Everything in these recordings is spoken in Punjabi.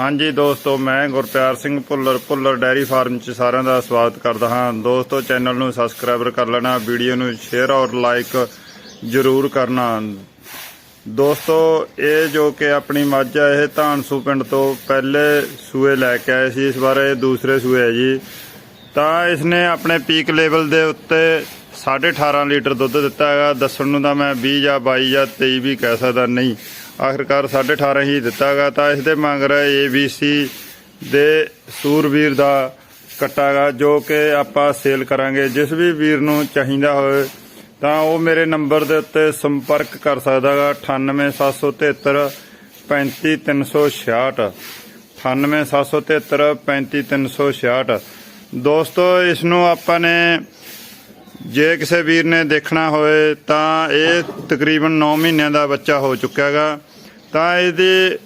ਹਾਂਜੀ ਦੋਸਤੋ, ਮੈਂ ਗੁਰਪਿਆਰ ਸਿੰਘ ਭੁੱਲਰ ਭੁੱਲਰ ਡੈਰੀ ਫਾਰਮ 'ਚ ਸਾਰਿਆਂ ਦਾ ਸਵਾਗਤ ਕਰਦਾ ਹਾਂ। ਦੋਸਤੋ, ਚੈਨਲ ਨੂੰ ਸਬਸਕ੍ਰਾਈਬਰ ਕਰ ਲੈਣਾ, ਵੀਡੀਓ ਨੂੰ ਸ਼ੇਅਰ ਔਰ ਲਾਈਕ ਜ਼ਰੂਰ ਕਰਨਾ। ਦੋਸਤੋ, ਇਹ ਜੋ ਕਿ ਆਪਣੀ ਮੱਝ ਹੈ ਇਹ ਧਾਨਸੂ ਪਿੰਡ ਤੋਂ ਪਹਿਲੇ ਸੂਏ ਲੈ ਕੇ ਆਏ ਸੀ, ਇਸ ਵਾਰ ਇਹ ਦੂਸਰੇ ਸੂਏ ਹੈ ਜੀ। ਤਾਂ ਇਸਨੇ ਆਪਣੇ ਪੀਕ ਲੈਵਲ ਦੇ ਉੱਤੇ 18.5 ਲੀਟਰ ਦੁੱਧ ਦਿੱਤਾ ਹੈਗਾ। ਦੱਸਣ ਨੂੰ ਤਾਂ ਮੈਂ 20 ਜਾਂ 22 ਜਾਂ 23 ਵੀ ਕਹਿ ਸਕਦਾ, ਨਹੀਂ। ਆਖਿਰਕਾਰ 18.5 ਹੀ ਦਿੱਤਾ ਹੈਗਾ ਤਾਂ ਇਸ ਦੇ ਮੰਗ ਰਿਹਾ ABC ਦੇ ਸੂਰਵੀਰ ਦਾ ਕੱਟਾ ਹੈਗਾ ਜੋ ਕਿ ਆਪਾਂ ਸੇਲ ਕਰਾਂਗੇ। ਜਿਸ ਵੀ ਵੀਰ ਨੂੰ ਚਾਹੀਦਾ ਹੋਵੇ, ਤਾਂ ਉਹ ਮੇਰੇ ਨੰਬਰ ਦੇ ਉੱਤੇ ਸੰਪਰਕ ਕਰ ਸਕਦਾ ਹੈਗਾ 98773 35366 98773 35366 ਦੋਸਤੋ, ਇਸ ਨੂੰ ਆਪਾਂ ਨੇ ਜੇ ਕਿਸੇ ਵੀਰ ਨੇ ਦੇਖਣਾ ਹੋਵੇ ਤਾਂ ਇਹ ਤਕਰੀਬਨ 9 ਮਹੀਨਿਆਂ ਦਾ ਬੱਚਾ ਹੋ ਚੁੱਕਾ ਹੈਗਾ ਤਾਂ ਇਹਦੀ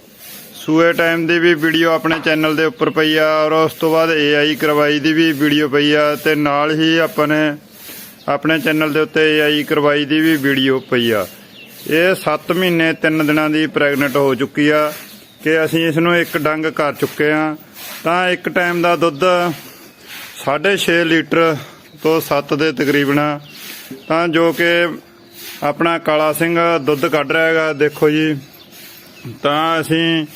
ਸੂਏ ਟਾਈਮ ਦੀ ਵੀ ਵੀਡੀਓ ਆਪਣੇ ਚੈਨਲ ਦੇ ਉੱਪਰ ਪਈ ਆ ਔਰ ਉਸ ਤੋਂ ਬਾਅਦ AI ਕਰਵਾਈ ਦੀ ਵੀ ਵੀਡੀਓ ਪਈ ਆ ਤੇ ਨਾਲ ਹੀ ਆਪਾਂ ਨੇ ਆਪਣੇ ਚੈਨਲ ਦੇ ਉੱਤੇ AI ਕਰਵਾਈ ਦੀ ਵੀ ਵੀਡੀਓ ਪਈ ਆ। ਇਹ 7 ਮਹੀਨੇ 3 ਦਿਨਾਂ ਦੀ ਪ੍ਰੈਗਨੈਂਟ ਹੋ ਚੁੱਕੀ ਆ ਕਿ ਅਸੀਂ ਇਸ ਨੂੰ ਇੱਕ ਡੰਗ ਕਰ ਚੁੱਕੇ ਆ। ਤਾਂ ਇੱਕ ਟਾਈਮ ਦਾ ਦੁੱਧ 6.5 ਲੀਟਰ ਤੋਂ 7 ਦੇ ਤਕਰੀਬਨ। ਤਾਂ ਜੋ ਕਿ ਆਪਣਾ ਕਾਲਾ ਸਿੰਘ ਦੁੱਧ ਕੱਢ ਰਿਹਾ ਹੈਗਾ, ਦੇਖੋ ਜੀ। ਤਾਂ ਅਸੀਂ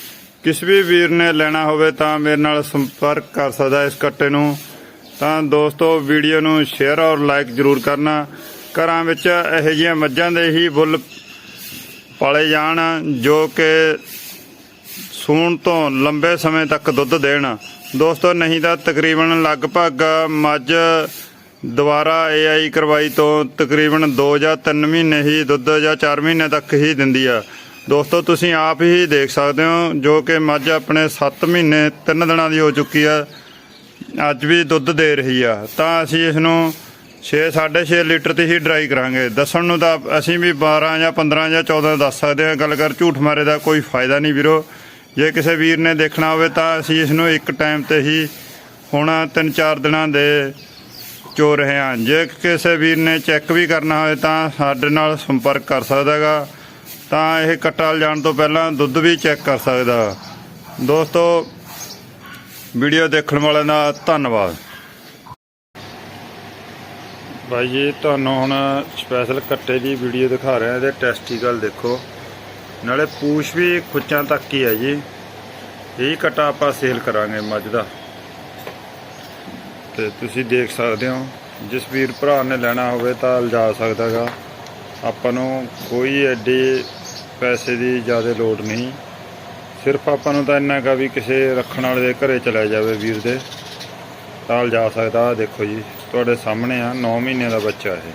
ਕਿਸ ਵੀ ਵੀਰ ਨੇ ਲੈਣਾ ਹੋਵੇ ਤਾਂ ਮੇਰੇ ਨਾਲ ਸੰਪਰਕ ਕਰ ਸਕਦਾ ਇਸ ਕੱਟੇ ਨੂੰ। ਤਾਂ ਦੋਸਤੋ, ਵੀਡੀਓ ਨੂੰ ਸ਼ੇਅਰ ਔਰ ਲਾਈਕ ਜ਼ਰੂਰ ਕਰਨਾ। ਘਰਾਂ ਵਿੱਚ ਇਹੋ ਜਿਹੀਆਂ ਮੱਝਾਂ ਦੇ ਹੀ ਬੁੱਲ ਪਾਲੇ ਜਾਣ, ਜੋ ਕਿ ਸੂਣ ਤੋਂ ਲੰਬੇ ਸਮੇਂ ਤੱਕ ਦੁੱਧ ਦੇਣ। ਦੋਸਤੋ, ਨਹੀਂ ਤਾਂ ਤਕਰੀਬਨ ਲਗਭਗ ਮੱਝ ਦੁਬਾਰਾ AI ਕਰਵਾਈ ਤੋਂ ਤਕਰੀਬਨ 2 ਜਾਂ 3 ਮਹੀਨੇ ਹੀ, ਦੁੱਧ ਜਾਂ 4 ਮਹੀਨੇ ਤੱਕ ਹੀ ਦਿੰਦੀ ਆ। ਦੋਸਤੋ, ਤੁਸੀਂ ਆਪ ਹੀ ਦੇਖ ਸਕਦੇ ਹੋ ਜੋ ਕਿ ਮੱਝ ਆਪਣੇ 7 ਮਹੀਨੇ 3 ਦਿਨਾਂ ਦੀ ਹੋ ਚੁੱਕੀ ਆ। ਅੱਜ ਵੀ ਦੁੱਧ ਦੇ ਰਹੀ ਆ। ਤਾਂ ਅਸੀਂ ਇਸ ਨੂੰ 6 6.5 ਲੀਟਰ ਤੇ ਹੀ ਡਰਾਈ ਕਰਾਂਗੇ। ਦੱਸਣ ਨੂੰ ਤਾਂ ਅਸੀਂ ਵੀ 12 ਜਾਂ 15 ਜਾਂ 14 ਦੱਸ ਸਕਦੇ ਹਾਂ ਗੱਲ ਕਰ, ਝੂਠ ਮਾਰੇ ਦਾ ਕੋਈ ਫਾਇਦਾ ਨਹੀਂ ਵੀਰੋ। ਜੇ ਕਿਸੇ ਵੀਰ ਨੇ ਦੇਖਣਾ ਹੋਵੇ ਤਾਂ ਅਸੀਂ ਇਸ ਨੂੰ ਇੱਕ ਟਾਈਮ ਤੇ ਹੀ ਹੁਣ 3-4 ਦਿਨਾਂ ਦੇ ਚੋ ਰਹੇ ਹਾਂ ਜੇ ਕਿਸੇ ਵੀਰ ਨੇ ਚੈੱਕ ਵੀ ਕਰਨਾ ਹੋਵੇ ਤਾਂ ਸਾਡੇ ਨਾਲ ਸੰਪਰਕ ਕਰ ਸਕਦਾ ਹੈਗਾ। ਤਾਂ ਇਹ ਕੱਟਾ ਜਾਣ ਤੋਂ ਪਹਿਲਾਂ ਦੁੱਧ ਵੀ ਚੈੱਕ ਕਰ ਸਕਦਾ। ਦੋਸਤੋ, ਵੀਡੀਓ ਦੇਖਣ ਵਾਲਿਆਂ ਦਾ ਧੰਨਵਾਦ। ਭਾਈ ਜੀ, ਤੁਹਾਨੂੰ ਹੁਣ ਸਪੈਸ਼ਲ ਕੱਟੇ ਦੀ ਵੀਡੀਓ ਦਿਖਾ ਰਹੇ ਹਾਂ, ਇਹਦੇ ਟੈਸਟੀਕਲ ਦੇਖੋ। ਨਾਲੇ ਪੂਛ ਵੀ ਖੁੱਚਾਂ ਤੱਕ ਹੀ ਹੈ ਜੀ। ਇਹ ਕੱਟਾ ਆਪਾਂ ਸੇਲ ਕਰਾਂਗੇ ਮੱਝ ਦਾ। ਤੇ ਤੁਸੀਂ ਦੇਖ ਸਕਦੇ ਹੋ, ਜਿਸ ਵੀਰ ਭਰਾ ਨੇ ਲੈਣਾ ਹੋਵੇ ਤਾਂ ਲਿਜਾ ਸਕਦਾਗਾ। ਆਪਾਂ ਨੂੰ ਕੋਈ ਐਡੀ ਪੈਸੇ ਦੀ ਜ਼ਿਆਦਾ ਲੋੜ ਨਹੀਂ। ਸਿਰਫ ਆਪਾਂ ਨੂੰ ਤਾਂ ਇੰਨਾ ਕਾ ਵੀ ਕਿਸੇ ਰੱਖਣ ਵਾਲੇ ਦੇ ਘਰੇ ਚਲਾ ਜਾਵੇ ਵੀਰ ਦੇ, ਤਾਂ ਲਿਜਾ ਸਕਦਾ। ਦੇਖੋ ਜੀ, ਤੁਹਾਡੇ ਸਾਹਮਣੇ ਆ 9 ਮਹੀਨੇ ਦਾ ਬੱਚਾ ਇਹ।